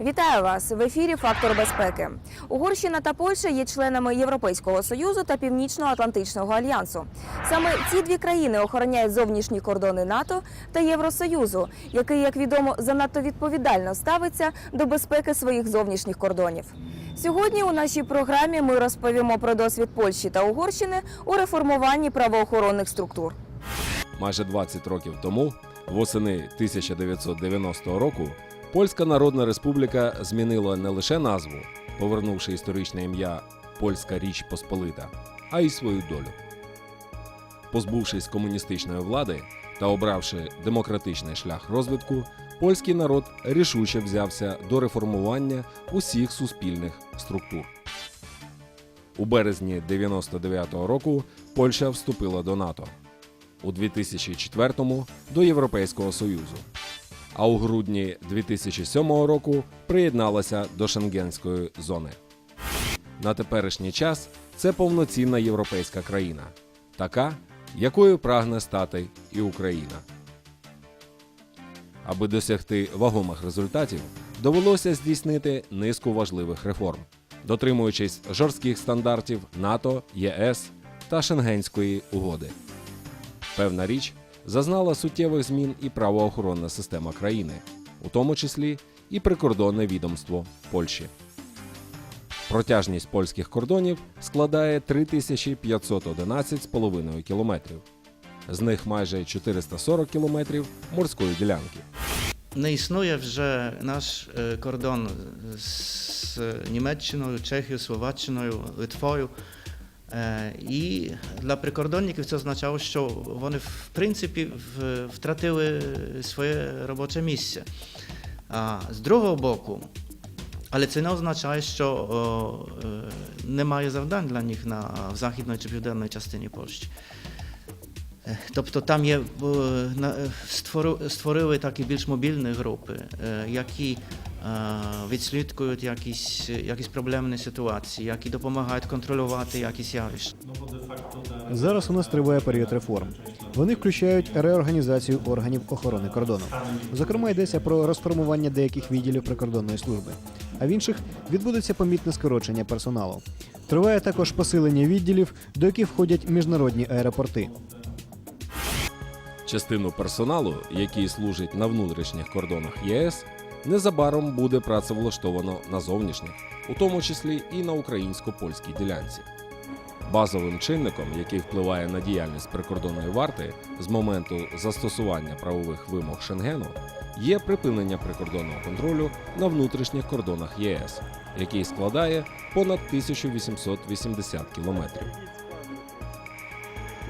Вітаю вас в ефірі Фактор безпеки. Угорщина та Польща є членами Європейського союзу та Північно-Атлантичного альянсу. Саме ці дві країни охороняють зовнішні кордони НАТО та Євросоюзу, який, як відомо, занадто відповідально ставиться до безпеки своїх зовнішніх кордонів. Сьогодні у нашій програмі ми розповімо про досвід Польщі та Угорщини у реформуванні правоохоронних структур. Майже 20 років тому, восени 1990 року, Польська Народна Республіка змінила не лише назву, повернувши історичне ім'я Польська Річ Посполита, а й свою долю. Позбувшись комуністичної влади та обравши демократичний шлях розвитку, польський народ рішуче взявся до реформування усіх суспільних структур. У березні 99-го року Польща вступила до НАТО у 2004-му до Європейського Союзу, а у грудні 2007 року приєдналася до Шенгенської зони. На теперішній час це повноцінна європейська країна, така, якою прагне стати і Україна. Аби досягти вагомих результатів, довелося здійснити низку важливих реформ, дотримуючись жорстких стандартів НАТО, ЄС та Шенгенської угоди. Певна річ зазнала суттєвих змін і правоохоронна система країни, у тому числі і прикордонне відомство Польщі. Протяжність польських кордонів складає 3511,5 кілометрів. З них майже 440 кілометрів морської ділянки. Не існує вже наш е, кордон з Німеччиною, Чехією, Словаччиною, Литвою. Е, І для прикордонників це означало, що вони в принципі втратили своє робоче місце. А з другого боку, але це не означає, що е, немає завдань для них на в західній чи південній частині Польщі. Е, Тобто там є створили такі більш мобільні групи, які відслідкують якісь, якісь проблемні ситуації, які допомагають контролювати якісь явища. Зараз у нас триває період реформ. Вони включають реорганізацію органів охорони кордону. Зокрема, йдеться про розформування деяких відділів прикордонної служби, а в інших відбудеться помітне скорочення персоналу. Триває також посилення відділів, до яких входять міжнародні аеропорти. Частину персоналу, який служить на внутрішніх кордонах ЄС, незабаром буде працевлаштовано на зовнішніх, у тому числі і на українсько-польській ділянці. Базовим чинником, який впливає на діяльність прикордонної варти з моменту застосування правових вимог Шенгену, є припинення прикордонного контролю на внутрішніх кордонах ЄС, який складає понад 1880 кілометрів.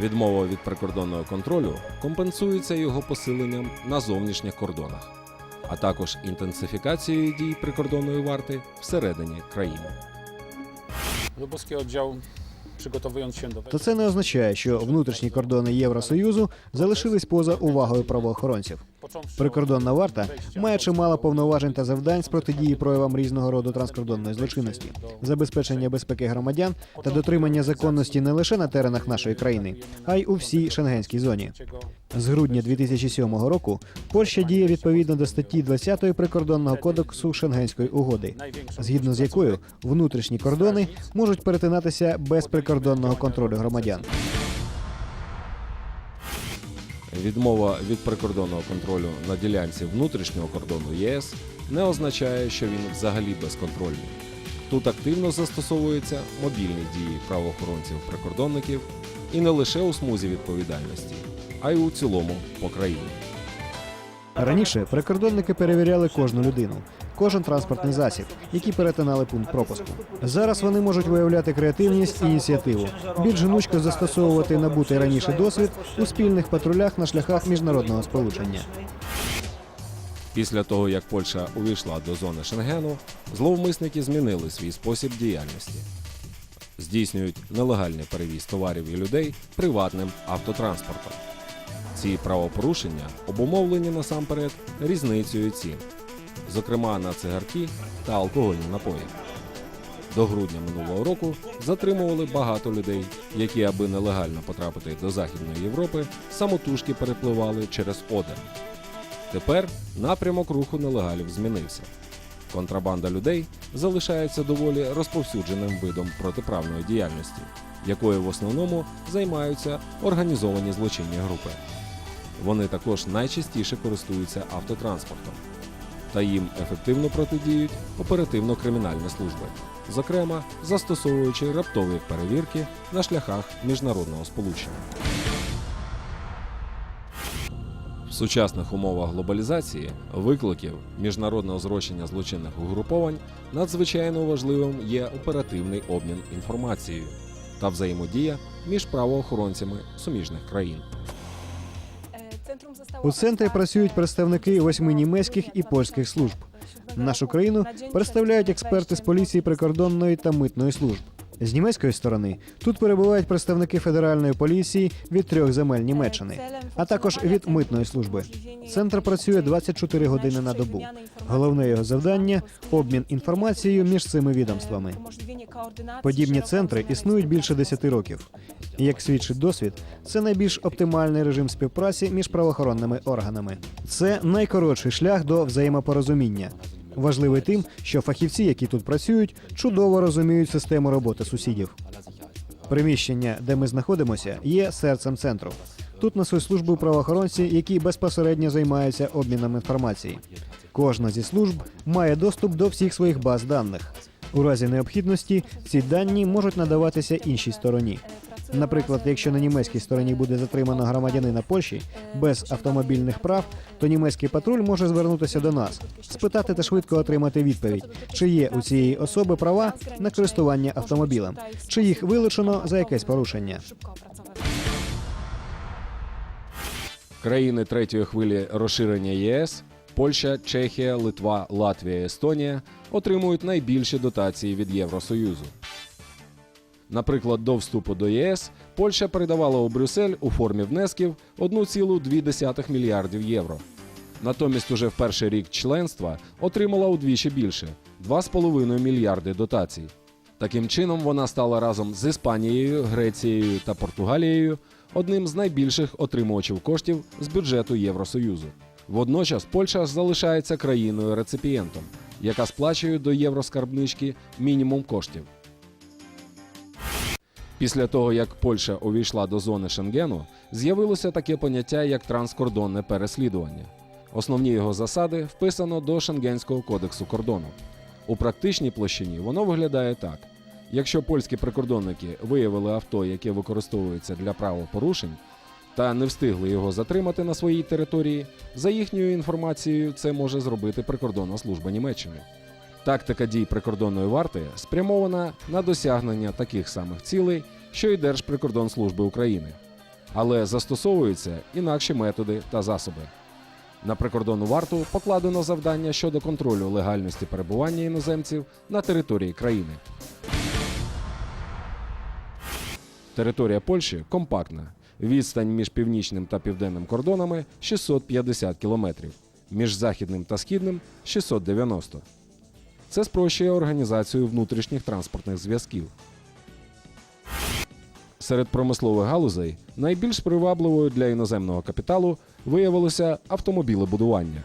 Відмова від прикордонного контролю компенсується його посиленням на зовнішніх кордонах, а також інтенсифікацією дій прикордонної варти всередині країни. Lubuski oddział, przygotowując się То це не означає, що внутрішні кордони Євросоюзу залишились поза увагою правоохоронців. Прикордонна варта має чимало повноважень та завдань з протидії проявам різного роду транскордонної злочинності, забезпечення безпеки громадян та дотримання законності не лише на теренах нашої країни, а й у всій шенгенській зоні. З грудня 2007 року Польща діє відповідно до статті 20 прикордонного кодексу Шенгенської угоди, згідно з якою внутрішні кордони можуть перетинатися без прикордонного контролю громадян. Відмова від прикордонного контролю на ділянці внутрішнього кордону ЄС не означає, що він взагалі безконтрольний. Тут активно застосовуються мобільні дії правоохоронців-прикордонників і не лише у смузі відповідальності, а й у цілому по країні. Раніше прикордонники перевіряли кожну людину, кожен транспортний засіб, які перетинали пункт пропуску. Зараз вони можуть виявляти креативність і ініціативу, більш гнучко застосовувати набутий раніше досвід у спільних патрулях на шляхах міжнародного сполучення. Після того, як Польща увійшла до зони Шенгену, зловмисники змінили свій спосіб діяльності. Здійснюють нелегальний перевіз товарів і людей приватним автотранспортом. Ці правопорушення обумовлені насамперед різницею цін, зокрема на цигарки та алкогольні напої. До грудня минулого року затримували багато людей, які, аби нелегально потрапити до Західної Європи, самотужки перепливали через Одер. Тепер напрямок руху нелегалів змінився. Контрабанда людей залишається доволі розповсюдженим видом протиправної діяльності, якою в основному займаються організовані злочинні групи. Вони також найчастіше користуються автотранспортом, та їм ефективно протидіють оперативно-кримінальні служби, зокрема застосовуючи раптові перевірки на шляхах міжнародного сполучення. В сучасних умовах глобалізації викликів міжнародного зрощення злочинних угруповань надзвичайно важливим є оперативний обмін інформацією та взаємодія між правоохоронцями суміжних країн. У центрі працюють представники восьми німецьких і польських служб. Нашу країну представляють експерти з поліції прикордонної та митної служб. З німецької сторони тут перебувають представники федеральної поліції від трьох земель Німеччини, а також від митної служби. Центр працює 24 години на добу. Головне його завдання обмін інформацією між цими відомствами. Подібні центри існують більше 10 років. Як свідчить досвід, це найбільш оптимальний режим співпраці між правоохоронними органами. Це найкоротший шлях до взаємопорозуміння. Важливий тим, що фахівці, які тут працюють, чудово розуміють систему роботи сусідів. Приміщення, де ми знаходимося, є серцем центру. Тут несуть службу правоохоронці, які безпосередньо займаються обміном інформації. Кожна зі служб має доступ до всіх своїх баз даних. У разі необхідності ці дані можуть надаватися іншій стороні. Наприклад, якщо на німецькій стороні буде затримано громадянина Польщі без автомобільних прав, то німецький патруль може звернутися до нас, спитати та швидко отримати відповідь, чи є у цієї особи права на користування автомобілем, чи їх вилучено за якесь порушення. Країни третьої хвилі розширення ЄС Польща, Чехія, Литва, Латвія, Естонія отримують найбільші дотації від Євросоюзу. Наприклад, до вступу до ЄС Польща передавала у Брюссель у формі внесків 1,2 мільярдів євро. Натомість уже в перший рік членства отримала удвічі більше 2,5 мільярди дотацій. Таким чином, вона стала разом з Іспанією, Грецією та Португалією одним з найбільших отримувачів коштів з бюджету Євросоюзу. Водночас Польща залишається країною реципієнтом, яка сплачує до євроскарбнички мінімум коштів. Після того, як Польща увійшла до зони Шенгену, з'явилося таке поняття як транскордонне переслідування. Основні його засади вписано до Шенгенського кодексу кордону. У практичній площині воно виглядає так: якщо польські прикордонники виявили авто, яке використовується для правопорушень, та не встигли його затримати на своїй території, за їхньою інформацією, це може зробити прикордонна служба Німеччини. Тактика дій прикордонної варти спрямована на досягнення таких самих цілей, що й Держприкордонслужби України, але застосовуються інакші методи та засоби. На прикордонну варту покладено завдання щодо контролю легальності перебування іноземців на території країни. Територія Польщі компактна. Відстань між північним та південним кордонами 650 кілометрів, між західним та східним 690. Це спрощує організацію внутрішніх транспортних зв'язків. Серед промислових галузей найбільш привабливою для іноземного капіталу виявилося автомобілебудування.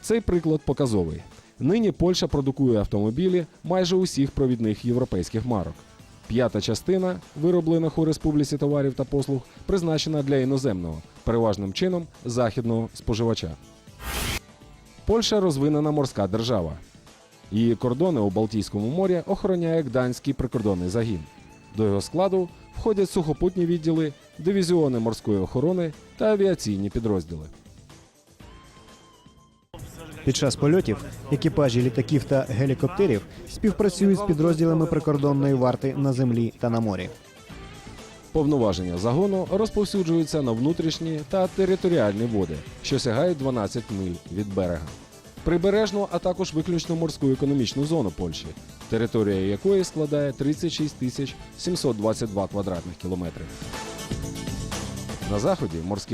Цей приклад показовий. Нині Польща продукує автомобілі майже усіх провідних європейських марок. П'ята частина вироблених у республіці товарів та послуг призначена для іноземного, переважним чином західного споживача. Польща розвинена морська держава. Її кордони у Балтійському морі охороняє Гданський прикордонний загін. До його складу входять сухопутні відділи, дивізіони морської охорони та авіаційні підрозділи. Під час польотів екіпажі літаків та гелікоптерів співпрацюють з підрозділами прикордонної варти на землі та на морі. Повноваження загону розповсюджуються на внутрішні та територіальні води, що сягають 12 миль від берега. Прибережну, а також виключно морську економічну зону Польщі, територія якої складає 36 тисяч 722 квадратних кілометрів. На заході морські